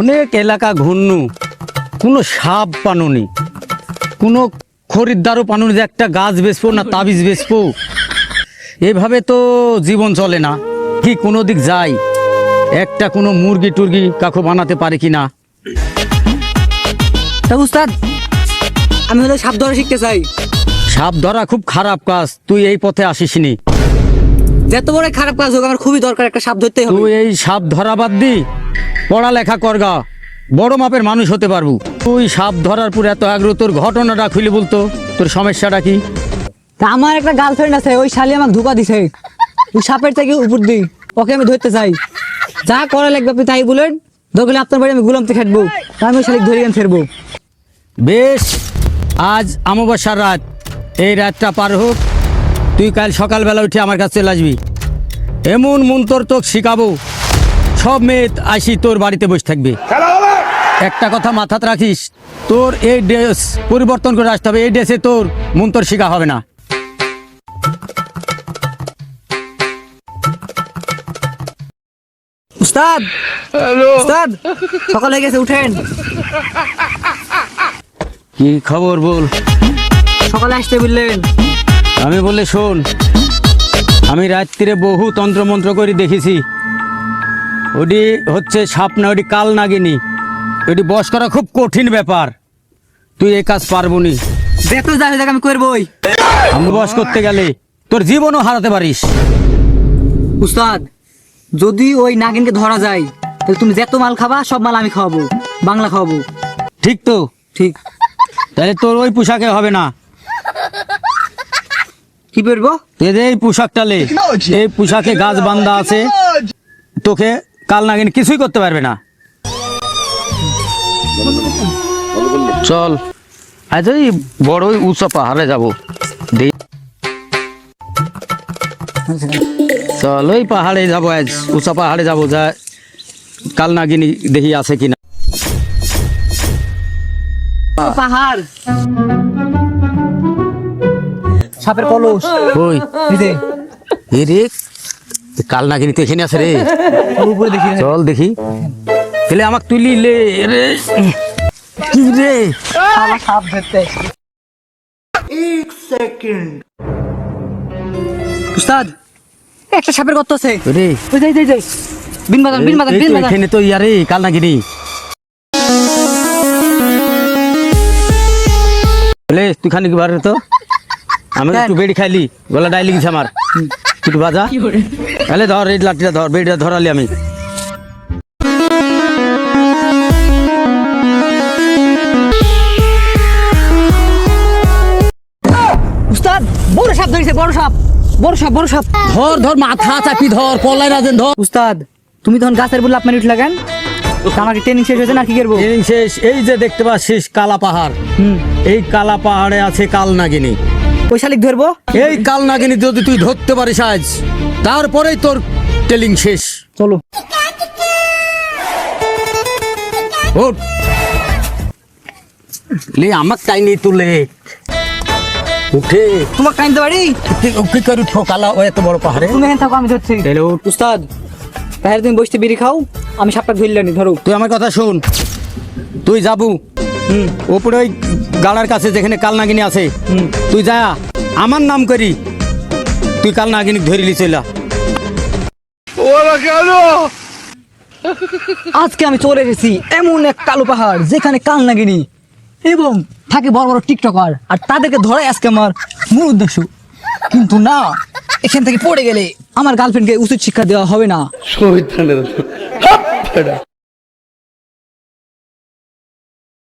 অনেক এলাকা ঘূর্ণু। কোনো সাপ পানুনি। কোনো খরিদ্দারও পানুনি যে একটা গাছ বেচবো না তাবিজ বেচবো। এভাবে তো জীবন চলে না। কি কোনো দিক যাই একটা কোনো মুরগি টুরগি কাকু বানাতে পারে কি না? তা উস্তাদ আমি হলো সাপ ধরা শিখতে চাই। সাপ ধরা খুব খারাপ কাজ। তুই এই পথে আসিসনি যত বড় খারাপ কাজ হোক আমার খুবই দরকার একটা সাপ ধরতে হবে। তুই এই সাপ ধরা বাদ দি। পড়ালেখা করগা বড় মাপের মানুষ হতে পারব। তুই সাপ ধরার পর এত আগ্রহ তোর ঘটনাটা খুলে বলতো। তোর সমস্যাটা কি? তা আমার একটা গার্লফ্রেন্ড আছে ওই শালি আমাকে ধোকা দিছে। ওই সাপের থেকে উপর দি ওকে আমি ধরতে চাই। যা করা লাগবে আপনি তাই বলেন। দরকার আপনার বাড়ি আমি গুলামতে খাটবো আমি ওই শালিক ধরে আমি ফেরবো। বেশ আজ অমাবস্যার রাত। এই রাতটা পার হোক। তুই কাল সকালবেলা উঠে আমার কাছে চলে আসবি। এমন মন্তর তোকে শিখাবো। সব মেয়ে আসি তোর বাড়িতে বসে থাকবে। একটা কথা মাথাতে রাখিস তোর এই ড্রেস পরিবর্তন করে আসতে হবে এই ড্রেসে তোর মন্তর শেখা হবে না। উস্তাদ উস্তাদ সকাল হয়ে গেছে উঠেন। কি খবর বল? সকালে আসতে বললেন। আমি বলে শোন আমি রাত্রিরে বহু তন্ত্রমন্ত্র করে দেখেছি। ওটি হচ্ছে সাপ না ওটি কাল নাগিনি। ওটি বস করা খুব কঠিন ব্যাপার। তুই এই কাজ পারব নি যত যা যাক আমি করবোই। আমি বস করতে গেলে তোর জীবনও হারাতে পারিস। উস্তাদ যদি ওই নাগিনকে ধরা যায় তাহলে তুমি যত মাল খাবা সব মাল আমি খাওয়াবো। বাংলা খাওয়াবো। ঠিক তো? ঠিক। তাহলে তোর ওই পোশাকে হবে না। কি করব? তুই এই পোশাকটা লে এই পোশাকে গাছ বান্ধা আছে। তোকে কাল নাগিন কিছুই করতে পারবে না। চল। আজ ওই বড় ওই উঁচা পাহাড়ে যাব। দে- চল ওই পাহাড়ে যাব আজ। উঁচা পাহাড়ে যাব যা কাল নাগিনী দেখি আছে কিনা। পাহাড়। সাপের কলস। ওই। এই যে, এ রে কাল নাগিনী তো এখানে আছে রে? উপরে দেখি চল দেখি। তাহলে আমাকে তুলি লে রে। কি রে? আমার সাপ ধরতে। উস্তাদ একটা সাপের গর্ত আছে। রে। ওই যে, এই যে, এই যে। বিন বাজান বিন এই বিন বাজান এখানে তো ইয়ারে কাল নাগিনী বলে তুই খানি কি বার তো। আমি? একটু বেড়ি খাইলি গলা ডাইলি গেছে আমার। একটু বাজা। তাহলে ধর এই লাঠিটা ধর বেড়িটা ধরালি আমি। উস্তাদ বড় সাপ ধরেছে বড় সাপ। বড় সাপ বড় সাপ। ধর ধর মাথা চাপি ধর পলাই রাজেন ধর। উস্তাদ তুমি তখন গাছের বললে আপনার উঠলা কেন? তা আমাকে ট্রেনিং শেষ হয়েছে না কি করব? ট্রেনিং শেষ এই যে দেখতে পাচ্ছিস কালা পাহাড়। এই কালা পাহাড়ে আছে কাল নাগিনী। ওই শালিক ধরবো? এই কাল নাগিনী যদি তুই ধরতে পারিস আজ তারপরেই তোর টেলিং শেষ। চলো। ওঠ। লে আমার তাই নেই তুলে উঠে। তোমার কাইনতে পারি কি করে উঠো কালা ও এত বড় পাহাড়ে। তুমি এখানে থাকো আমি ধরছি। উঠ। উস্তাদ তাহলে তুমি বসতে বিড়ি খাও আমি সাপটা ধরলানি ধরো। তুই আমার কথা শোন। তুই যাবু। ওপরে ওই গালার কাছে যেখানে কাল নাগিনী আছে। হুম। তুই যা আমার নাম করি। তুই কাল নাগিনী ধরিলি চলা আজকে আমি চলে এসেছি এমন এক কালো পাহাড় যেখানে কাল নাগিনি এবং থাকে বড় বড় টিকটকার আর তাদেরকে ধরাই আজকে আমার মূল উদ্দেশ্য। কিন্তু না এখান থেকে পড়ে গেলে আমার গার্লফ্রেন্ডকে উচিত শিক্ষা দেওয়া হবে না।